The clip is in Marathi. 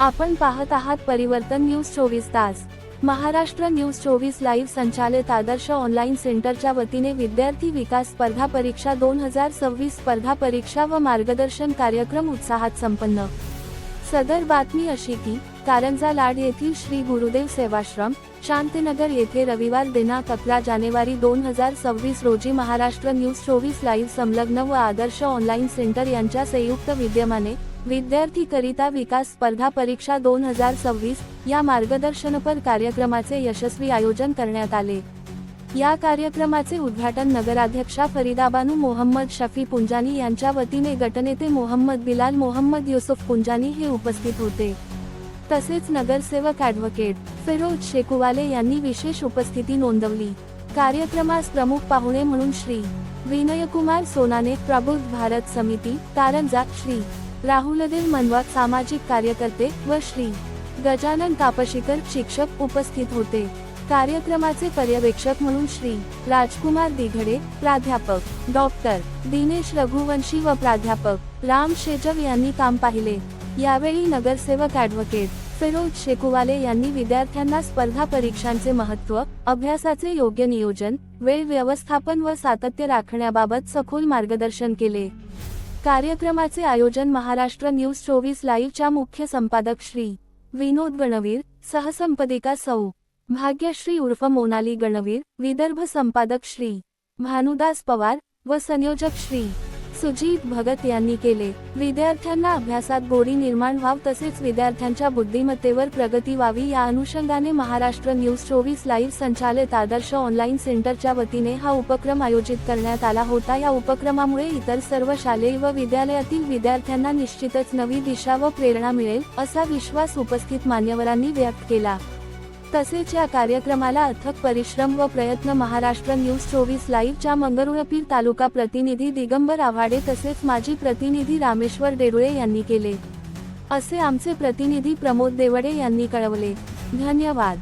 आपण पाहत आहात परिवर्तन न्यूज चोवीस तास. महाराष्ट्र न्यूज चोवीस लाईव्ह संचालित आदर्श ऑनलाईन सेंटरच्या वतीने विद्यार्थी विकास स्पर्धा परीक्षा दोन हजार सव्वीस स्पर्धा परीक्षा व मार्गदर्शन कार्यक्रम उत्साहात संपन्न. सदर बातमी अशी की कारंजा लाड येथील श्री गुरुदेव सेवाश्रम शांतीनगर येथे रविवार दिनांक अकरा जानेवारी दोन हजार सव्वीस रोजी महाराष्ट्र न्यूज चोवीस लाईव्ह संलग्न व आदर्श ऑनलाईन सेंटर यांच्या संयुक्त विद्यमाने विद्यार्थी करिता विकास स्पर्धा परीक्षा दोन हजार सव्वीस या मार्गदर्शनपर कार्यक्रमाचे यशस्वी आयोजन करण्यात आले. या कार्यक्रमाचे उद्घाटन नगराध्यक्षा फरीदाबानू मोहम्मद शफी पुंजानी यांच्या वतीने गटनेते मोहम्मद बिलाल मोहम्मद युसुफ पुंजानी हे उपस्थित होते. तसेच नगरसेवक ॲडव्होकेट फिरोज शेकुवाले यांनी विशेष उपस्थिती नोंदवली. कार्यक्रमास प्रमुख पाहुणे म्हणून श्री. विनयकुमार सोनाने प्रबुद्ध भारत समिती कारंजा श्री. राहुलदेव मनवात सामाजिक कार्यकर्ते व श्री. गजानन कापशीकर शिक्षक उपस्थित होते. कार्यक्रमाचे पर्यवेक्षक म्हणून श्री. राजकुमार दिघडे प्राध्यापक. डॉक्टर. दिनेश रघुवंशी व प्राध्यापक. राम शेजव यांनी काम पाहिले. यावेळी नगरसेवक ॲडव्होकेट. फिरोज शेकुवाले यांनी विद्यार्थ्यांना स्पर्धा परीक्षांचे महत्त्व अभ्यासाचे योग्य नियोजन वेळ व्यवस्थापन व सातत्य राखण्याबाबत सखोल मार्गदर्शन केले. कार्यक्रमाचे आयोजन महाराष्ट्र न्यूज चोवीस लाईव्हच्या मुख्य संपादक श्री विनोद गणवीर सहसंपदिका सौ. भाग्यश्री उर्फ मोनाली गणवीर विदर्भ संपादक श्री भानुदास पवार व संयोजक श्री सुजीत भगत यांनी केले. विद्यार्थ्यांना अभ्यासात गोडी निर्माण व्हाव तसेच विद्यार्थ्यांच्या बुद्धिमत्तेवर प्रगती व्हावी या अनुषंगाने महाराष्ट्र न्यूज चोवीस लाईव्ह संचालित आदर्श ऑनलाईन सेंटरच्या वतीने हा उपक्रम आयोजित करण्यात आला होता. या उपक्रमामुळे इतर सर्व शालेय व विद्यालयातील विद्यार्थ्यांना निश्चितच नवी दिशा व प्रेरणा मिळेल असा विश्वास उपस्थित मान्यवरांनी व्यक्त केला. तसेच या कार्यक्रमाला अथक परिश्रम व प्रयत्न महाराष्ट्र न्यूज चोवीस लाईव्हच्या मंगरुळपीर तालुका प्रतिनिधी दिगंबर आव्हाडे तसेच माजी प्रतिनिधी रामेश्वर डेडुळे यांनी केले. असे आमचे प्रतिनिधी प्रमोद देवडे यांनी कळवले. धन्यवाद.